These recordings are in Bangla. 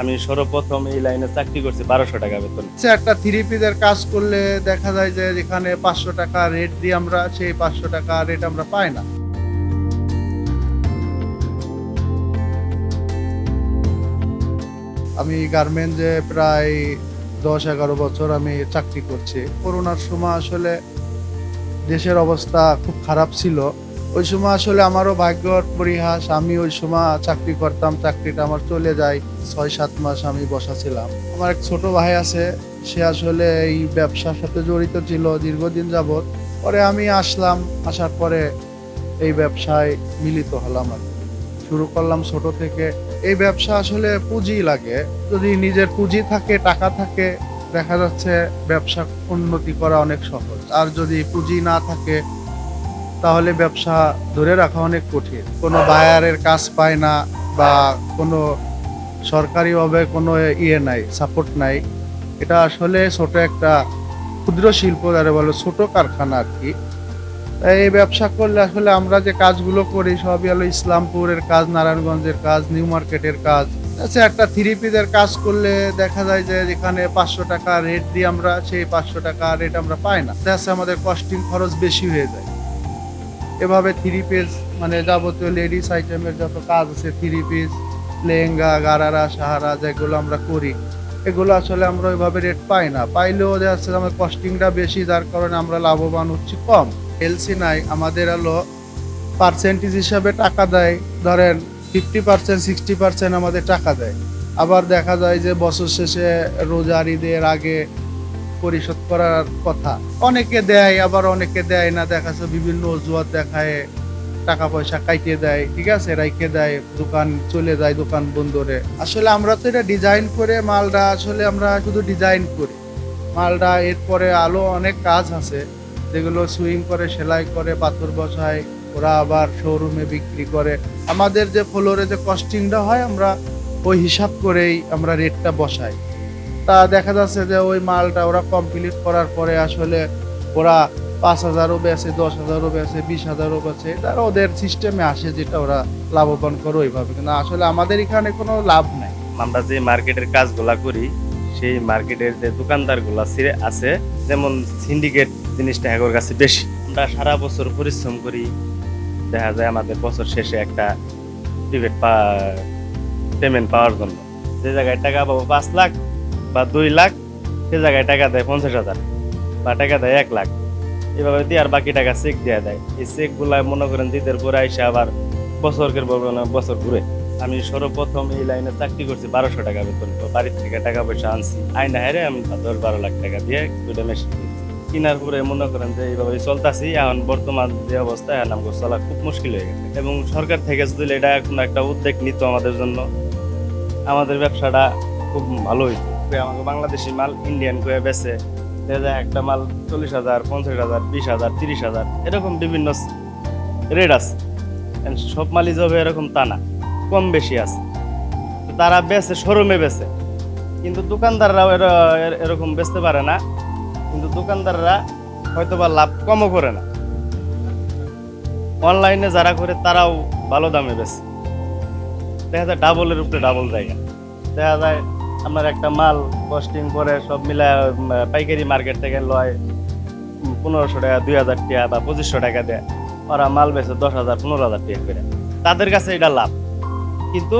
আমি সর্বপ্রথম এই লাইনে চাকরি করছি বারোশো টাকা বেতন। হচ্ছে একটা থ্রি পিসের কাজ করলে দেখা যায় যে যেখানে পাঁচশো টাকা রেট দিয়ে আমরা, সেই পাঁচশো টাকা রেট আমরা পাই না। আমি গার্মেন্টসে প্রায় দশ এগারো বছর আমি চাকরি করছি। করোনার সময় আসলে দেশের অবস্থা খুব খারাপ ছিল। ওই সময় আসলে আমারও ভাগ্যর পরিহাস, আমি ওই সময় চাকরি করতাম, চাকরিটা আমার চলে যায়। ছয়, সাত মাস আমি বসা ছিলাম। আমার এক ছোট ভাই আছে, সে আসলে এই ব্যবসার সাথে জড়িত ছিল দীর্ঘদিন যাবৎ। পরে আমি আসলাম, আসার পরে এই ব্যবসায় মিলিত হলাম আর শুরু করলাম ছোট থেকে। এই ব্যবসা আসলে পুঁজি লাগে। যদি নিজের পুঁজি থাকে, টাকা থাকে, দেখা যাচ্ছে ব্যবসা উন্নতি করা অনেক সহজ। আর যদি পুঁজি না থাকে তাহলে ব্যবসা ধরে রাখা অনেক কঠিন। কোনো বায়ারের কাজ পায় না বা কোনো সরকারিভাবে কোনো ইয়ে নাই সাপোর্ট নাই। এটা আসলে ছোট একটা ক্ষুদ্র শিল্প, যারা বলো ছোট কারখানা আর কি। এই ব্যবসা করলে আসলে আমরা যে কাজগুলো করি, সবই হলো ইসলামপুরের কাজ, নারায়ণগঞ্জের কাজ, নিউ মার্কেটের কাজ। আচ্ছা একটা থ্রি কাজ করলে দেখা যায় যে যেখানে পাঁচশো টাকা রেট দিয়ে আমরা, সেই পাঁচশো টাকা রেট আমরা পাই না। আমাদের কস্টিং খরচ বেশি হয়ে যায়। এভাবে থ্রি পিস মানে যাবতীয় লেডিস আইটেমের যত কাজ আছে থ্রি পিস লেহেঙ্গা, গারারা, সাহারা, যেগুলো আমরা করি, এগুলো আসলে আমরা ওইভাবে রেট পাই না। পাইলেও দেখা যাচ্ছে আমার কস্টিংটা বেশি, যার কারণে আমরা লাভবান হচ্ছি কম। এলসি নাই, আমাদের হলো পার্সেন্টেজ হিসাবে টাকা দেয়, ধরেন ফিফটি পার্সেন্ট সিক্সটি পার্সেন্ট আমাদের টাকা দেয়। আবার দেখা যায় যে বছর শেষে রোজার ঈদের আগে পরিশোধ করার কথা। অনেকে দেয়, আবার অনেকে দেয় না। দেখা বিভিন্ন অজুহাত দেখায় টাকা পয়সা কাইটে দেয়, ঠিক আছে? রাইখে দেয়, দোকান চলে যায়, দোকান বন্ধরে আসলে আমরা তো এটা ডিজাইন করে মালটা, আসলে আমরা শুধু ডিজাইন করি। মালটা এরপরে আলো অনেক কাজ আছে। যেগুলো সুইং করে, সেলাই করে, পাথর বসায়, ওরা আবার শোরুমে বিক্রি করে। আমাদের যে ফ্লোরে যে কস্টিংটা হয়, আমরা ওই হিসাব করেই আমরা রেটটা বসাই। তা দেখা যাচ্ছে যে ওই মালটা ওরা কমপ্লিট করার পরে আসলে ওরা পাঁচ হাজারও বেছে দশ হাজারও বেছে বিশ হাজারও বেছে তারা ওদের সিস্টেমে আসে যেটা ওরা লাভবান করে ওইভাবে। কিন্তু আসলে আমাদের এখানে কোনো লাভ নাই। আমরা যে মার্কেটের কাজগুলা করি, সেই মার্কেটের যে দোকানদারগুলা আছে, যেমন সিন্ডিকেট জিনিসটা এগোর কাছে বেশি। আমরা সারা বছর পরিশ্রম করি, দেখা যায় আমাদের বছর শেষে একটা পেমেন্ট পাওয়ার জন্য। যে জায়গায় টাকা পাবো পাঁচ লাখ বা দুই লাখ, সে জায়গায় টাকা দেয় পঞ্চাশ হাজার বা টাকা দেয় এক লাখ। এভাবে দিয়ে আর বাকি টাকা চেক দেওয়া দেয়। এই চেকগুলা মনে করেন দিদের পরে আইসে আবার বছরকের পর বছর ঘুরে। আমি সর্বপ্রথম এই লাইনে চাকরি করছি বারোশো টাকা বেতন বাড়ির থেকে টাকা পয়সা আনছি। আইনা হারে আমি দশ বারো লাখ টাকা দিয়ে দুইটা মেশিন কিনার পরে মনে করেন যে এইভাবে চলতেছি, এখন বর্তমান যে অবস্থা, এখন আমাকে চলা খুব মুশকিল হয়ে গেছে। এবং সরকার থেকে যদি এটা কোনো একটা উদ্যোগ নিত আমাদের জন্য, আমাদের ব্যবসাটা খুব ভালো হইতো। আমাকে বাংলাদেশি মাল ইন্ডিয়ান করে বেছে দেখা যায় একটা মাল চল্লিশ হাজার, পঞ্চাশ হাজার, বিশ হাজার, তিরিশ হাজার, এরকম বিভিন্ন রেট আছে। সব মালই যাবে এরকম তা না, কম বেশি আছে। তারা বেচে, শোরুমে বেচে। কিন্তু দোকানদাররাও এর- এরকম বেচতে পারে না। কিন্তু দোকানদাররা হয়তো বা লাভ কমও করে না। অনলাইনে যারা করে, তারাও ভালো দামে বেচে। দেখা যায় ডাবলের উপরে ডাবল জায়গা দেখা যায় আপনার একটা মাল কস্টিং করে সব মিলে পাইকারি মার্কেট থেকে লয় পনেরোশো টাকা, দুই হাজার টাকা বা পঁচিশশো টাকা দেয়। ওরা মাল বেচে দশ হাজার, পনেরো হাজার টাকা করে। তাদের কাছে এটা লাভ। কিন্তু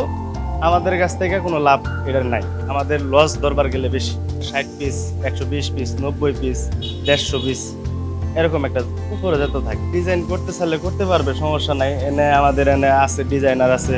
আমাদের কাছ থেকে কোনো লাভ এটার নাই। আমাদের লস দরবার গেলে বেশি। ষাট পিস একশো বিশ পিস নব্বই পিস দেড়শো পিস এরকম একটা উপরে যেতে থাকে। ডিজাইন করতে চাইলে করতে পারবে, সমস্যা নাই। এনে আমাদের এনে আছে ডিজাইনার আছে।